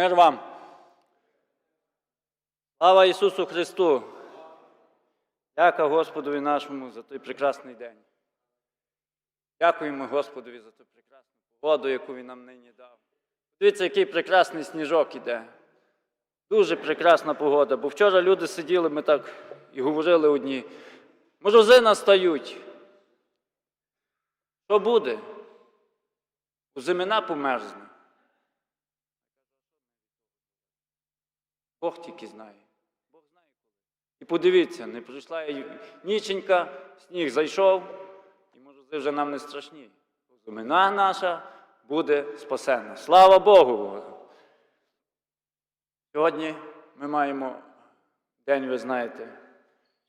Мир вам. Слава Ісусу Христу. Дяка Господові нашому за той прекрасний день. Дякуємо Господові за ту прекрасну погоду, яку Він нам нині дав. Дивіться, який прекрасний сніжок іде. Дуже прекрасна погода. Бо вчора люди сиділи, ми так і говорили одні. Морози настають. Що буде? У Зимина померзне. Бог тільки знає. Бог знає коли. І подивіться, не пройшла ніченька, сніг зайшов, і морози вже нам не страшні. Зимина наша буде спасена. Слава Богу! Сьогодні ми маємо день, ви знаєте,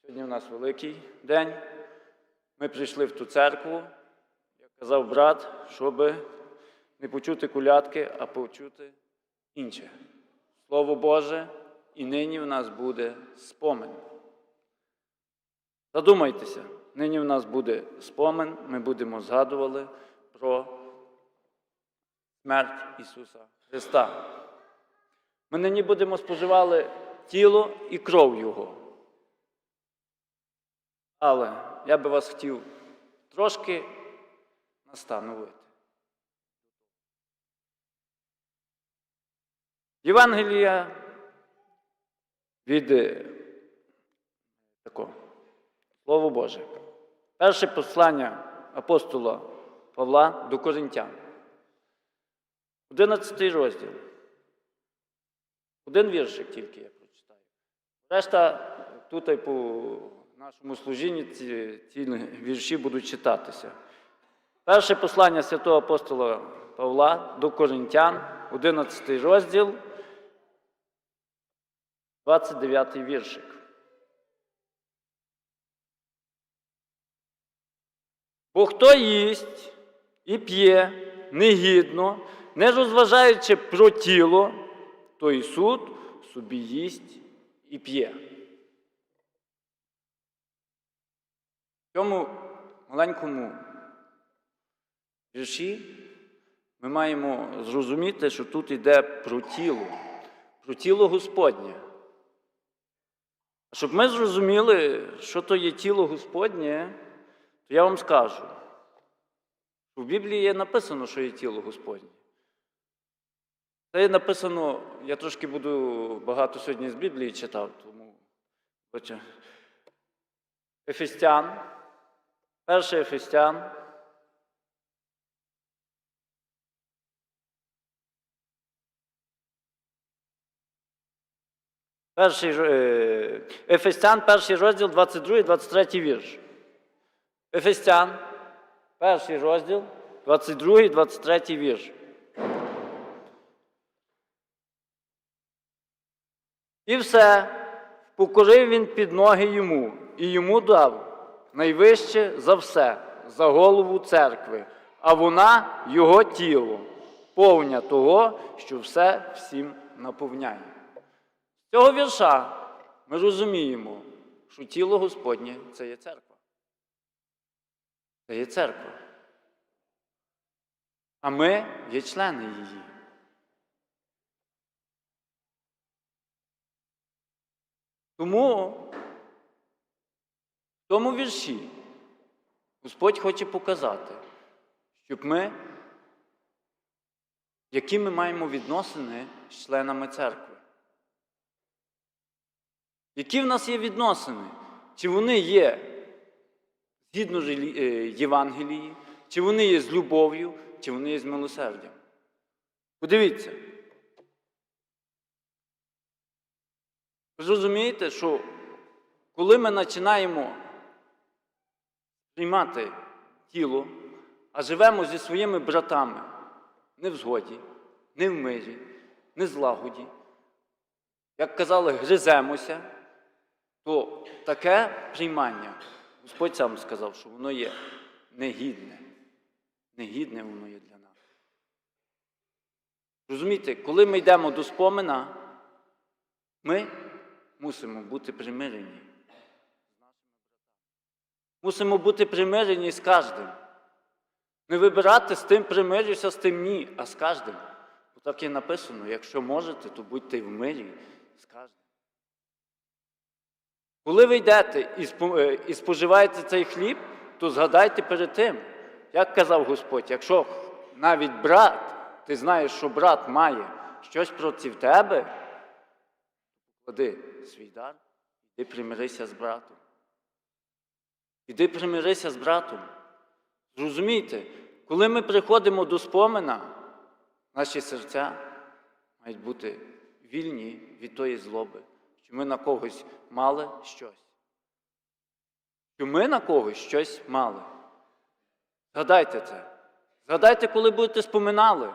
сьогодні у нас великий день. Ми прийшли в ту церкву, як казав брат, щоб не почути колядки, а почути інше. Слово Боже, і нині в нас буде спомин. Задумайтеся, нині в нас буде спомин, ми будемо згадували про смерть Ісуса Христа. Ми нині будемо споживали тіло і кров Його. Але я би вас хотів трошки настановити. Євангелія від е, такого, Слово Боже. Перше послання апостола Павла до Коринтян. 11 розділ. Один віршик тільки я прочитаю. Решта тут по нашому служінні ці, ці вірші будуть читатися. Перше послання святого апостола Павла до Коринтян, 11 розділ, 29 віршик. Бо хто їсть і п'є негідно, не розважаючи про тіло, той суд собі їсть і п'є. В цьому маленькому вірші ми маємо зрозуміти, що тут йде про тіло, про тіло Господнє. Щоб ми зрозуміли, що то є тіло Господнє, то я вам скажу. В Біблії є написано, що є тіло Господнє. Це є написано, я трошки буду багато сьогодні з Біблії читав, тому. Ефестян, перший Ефестян. Перший, е, Ефестян, перший розділ, 22, 23 вірш. Ефестян, перший розділ, 22, 23 вірш. І все, покорив він під ноги йому, і йому дав найвище за все, за голову церкви, а вона його тіло, повня того, що все всім наповняє. Цього вірша ми розуміємо, що тіло Господнє це є церква. Це є церква. А ми є члени її. Тому в тому вірші Господь хоче показати, щоб ми, які ми маємо відносини з членами церкви. Які в нас є відносини? Чи вони є згідно е, Євангелії, чи вони є з любов'ю, чи вони є з милосердям? Подивіться. Ви зрозумієте, що коли ми починаємо приймати тіло, а живемо зі своїми братами не в згоді, не в мирі, не в злагоді, як казали, гриземося, то таке приймання, Господь сам сказав, що воно є негідне. Негідне воно є для нас. Розумієте, коли ми йдемо до спомина, ми мусимо бути примирені. Мусимо бути примирені з кожним. Не вибирати з тим примирюся, з тим ні, а з кожним. Так і написано, якщо можете, то будьте в мирі з кожним. Коли ви йдете е, і споживаєте цей хліб, то згадайте перед тим, як казав Господь, якщо навіть брат, ти знаєш, що брат має щось проти тебе, поклади свій дар, іди примирися з братом. Іди примирися з братом. Зрозумійте, коли ми приходимо до спомина, наші серця мають бути вільні від тої злоби, що ми на когось мали щось. Що ми на когось щось мали. Згадайте це. Згадайте, коли будете споминали.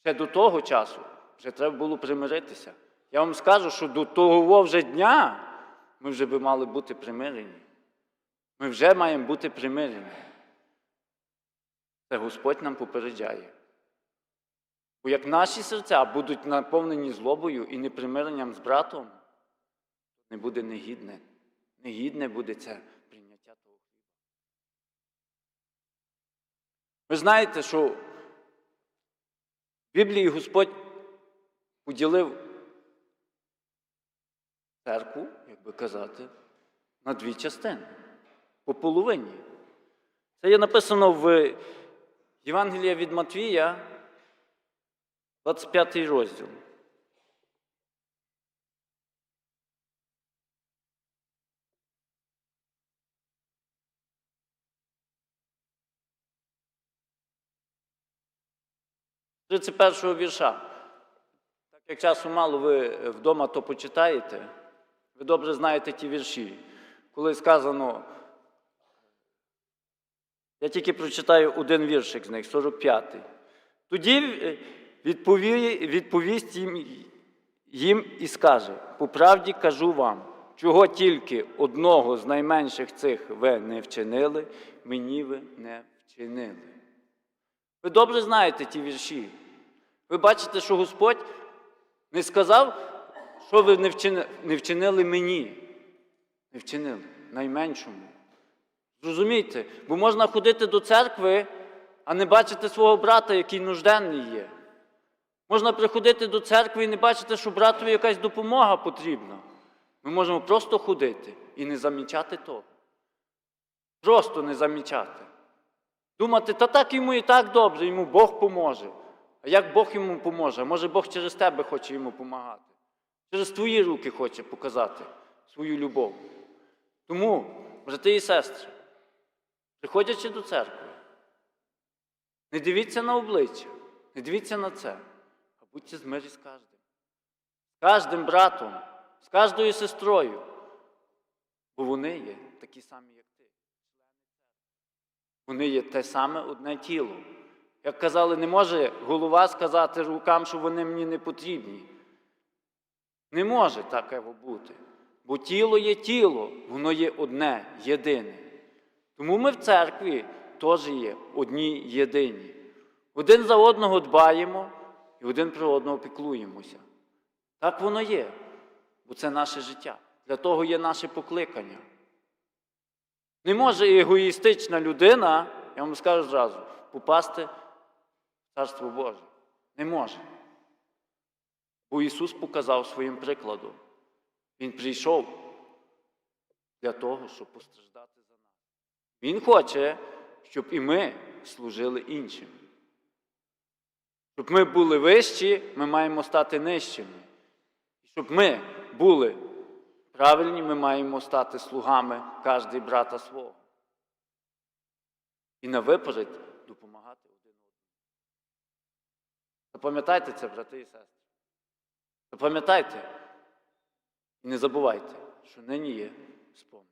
Ще до того часу вже треба було примиритися. Я вам скажу, що до того вже дня ми вже би мали бути примирені. Ми вже маємо бути примирені. Це Господь нам попереджає. Бо як наші серця будуть наповнені злобою і непримиренням з братом, не буде негідне. Негідне буде це прийняття того хліба. Ви знаєте, що в Біблії Господь поділив церкву, як би казати, на дві частини. По половині. Це є написано в Євангелії від Матвія, 25 розділ. З 31 вірша. Так як часу мало ви вдома то почитаєте, ви добре знаєте ті вірші. Коли сказано, я тільки прочитаю один віршик з них, 45-й. Тоді відповість їм, їм і скаже: по правді кажу вам, чого тільки одного з найменших цих ви не вчинили, мені ви не вчинили. Ви добре знаєте ті вірші. Ви бачите, що Господь не сказав, що ви не вчинили, не вчинили мені. Не вчинили найменшому. Зрозумійте, бо можна ходити до церкви, а не бачити свого брата, який нужденний є. Можна приходити до церкви і не бачити, що братові якась допомога потрібна. Ми можемо просто ходити і не замічати того. Просто не замічати. Думати, та так йому і так добре, йому Бог поможе. А як Бог йому поможе? Може Бог через тебе хоче йому допомагати. Через твої руки хоче показати свою любов. Тому, брати і сестри, приходячи до церкви, не дивіться на обличчя, не дивіться на це, будьте з мирі з кожним. З кожним братом, з кожною сестрою. Бо вони є такі самі, як ти. Вони є те саме одне тіло. Як казали, не може голова сказати рукам, що вони мені не потрібні. Не може таке бути. Бо тіло є тіло, воно є одне, єдине. Тому ми в церкві теж є одні єдині. Один за одного дбаємо і один про одного піклуємося. Так воно є, бо це наше життя. Для того є наше покликання. Не може егоїстична людина, я вам скажу зразу, попасти в Царство Боже. Не може. Бо Ісус показав своїм прикладом. Він прийшов для того, щоб постраждати за нас. Він хоче, щоб і ми служили іншим. Щоб ми були вищі, ми маємо стати нижчими. Щоб ми були правильні, ми маємо стати слугами кожний брата свого. І на виперед допомагати один одному. Запам'ятайте це, брати і сестри. Запам'ятайте і не забувайте, що нині є спомин.